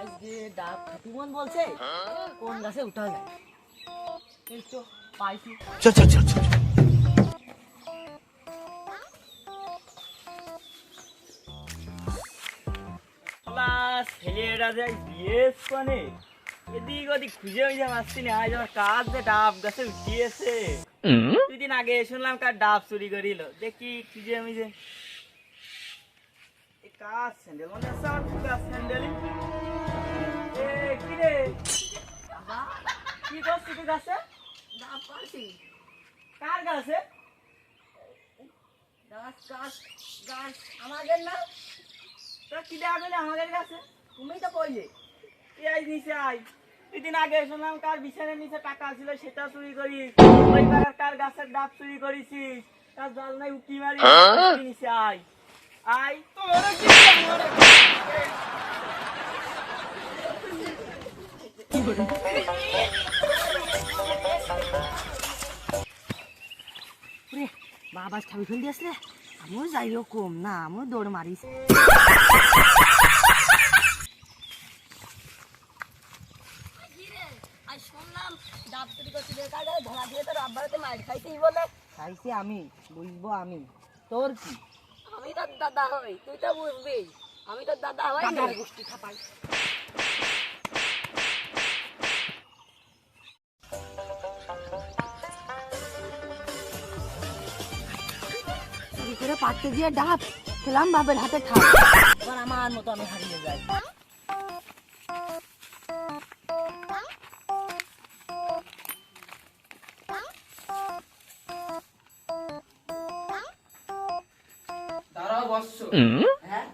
আজকে ডাব খাতুমন বলছে। কোন গাছে উঠা যায়? এই তো পাইছি। চল চল চল চল যে আসছি যে ডাব গাছে উঠিয়েছে। দুদিন আগে শুনলাম কার ডাব চুরি করিল। দেখি খুঁজে আমি যে কাজ স্যান্ডেল? মানে আছে আমার স্যান্ডেল? গাছে? ডাব পাইছি কার গাছে? গাছ গাছ গাছ। আমাদের না? তো কি ডাব এলে আমাদের কাছে তুমি তো কইলে। এই নিচে আই দুই আগে শুনলাম কার বিছানার নিচে টাকা ছিল সেটা চুরি করিস। ওই পাড়ার কার গাছের ডাব চুরি করেছিস? তার জল নাই উকি মারি নিচে আই আই তোর কি আমার রে বাবা ছাবি ফেল দিয়েছে আমিও যাইও কম না আমিও দৌড় মারিস খাইছি আমি বুঝব আমি। তোর কি? আমি তোর দাদা হই তুই তো বুঝবি। আমি তোর দাদা হই গোষ্ঠী খাপাই করে পাটতে দিয়ে ডাব খেলাম বাবের হাতে ঠাপ এবার আমার মতো আমি হারিয়ে যাই। দাঁড়াও বৎস। হ্যাঁ?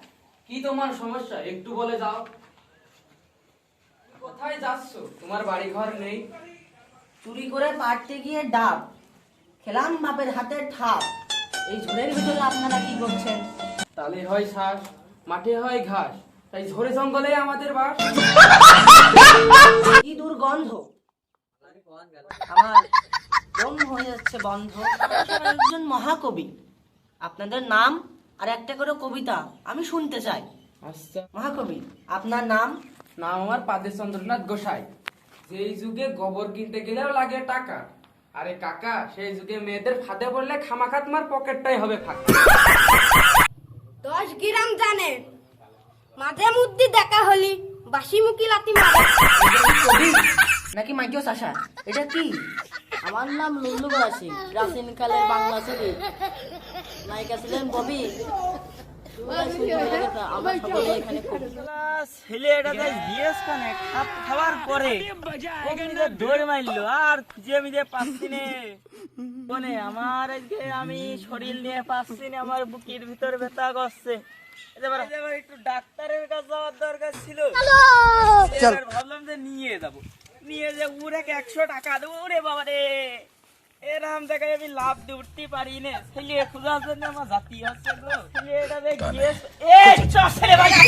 কি তোমার সমস্যা? একটু বলে যাও। কোথায় যাচ্ছ? তোমার বাড়ি ঘর নেই। চুরি করে পাটতে গিয়ে ডাব খেলাম বাপের হাতে ঠাপ এই ভিতরে আপনারা কি করছেন? তালে হয় শ্বাস মাঠে হয় ঘাস তাই ঝোরে জঙ্গলে আমাদের বাস। কি দুর্গন্ধ? আমার হয়ে যাচ্ছে বন্ধ। আপনারা একজন মহাকবি। আপনাদের নাম আর একটা করে কবিতা আমি শুনতে চাই। আচ্ছা। মহাকবি আপনার নাম? নাম আমার পাদের চন্দ্রনাথ গোসাই। যেই যুগে গোবর কিনতে গেলেও লাগে টাকা। আরে কাকা সেই যুগে মেয়েদের ফাঁদে পড়লে খামাখা তোমার পকেটটাই হবে ফাঁকা। দশ গ্রাম জানে মাঝে মধ্যে দেখা হলি বাসি মুখি লাতি মারে। নাকি মাইকেও চাষা? এটা কি? আমার নাম লুল্লু বাসি প্রাচীন কালের বাংলা ছবি নায়িকা ছিলেন ববি। আমার সকলে এখানে খুব ক্লাস ছেলেটা যে বিয়েস কানে খাপ খাওয়ার পরে দৌড় মারলো আর খুঁজে মিজে পাচ্ছি নে। কোনে আমার আজকে আমি শরীর নিয়ে পাচ্ছি না আমার বুকের ভিতর ব্যথা করছে। একটু ডাক্তারের কাছে যাওয়ার দরকার ছিল। ভাবলাম যে নিয়ে যাব। নিয়ে যে উড়ে একশো টাকা দেবো ওরে বাবা রে এরকম জায়গায় আমি লাভ দিয়ে উঠতে পারি না ছেলে খোঁজার জন্য আমার জাতি হচ্ছে গো ছেলেটা যে গিয়ে এই চল ছেলে ভাই এই,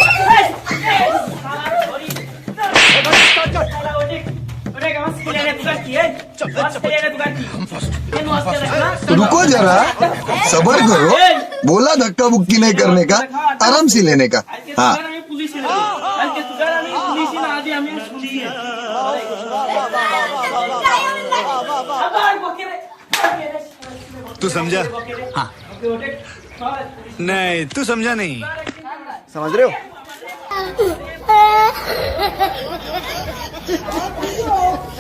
এই, শালার শরীর। চল, চল, চল, শালা ওদিক। ওদিক আমার ছেলের দোকান কি, এই? আমার ছেলের দোকান কি? এ নষ্ট দেখ না? रुको जरा सबर करो बोला धक्का बुक्की नहीं करने का आराम से लेने का আজকে हाँ তোর আমি পুলিশে নেব। আজকে তোর আমি পুলিশে না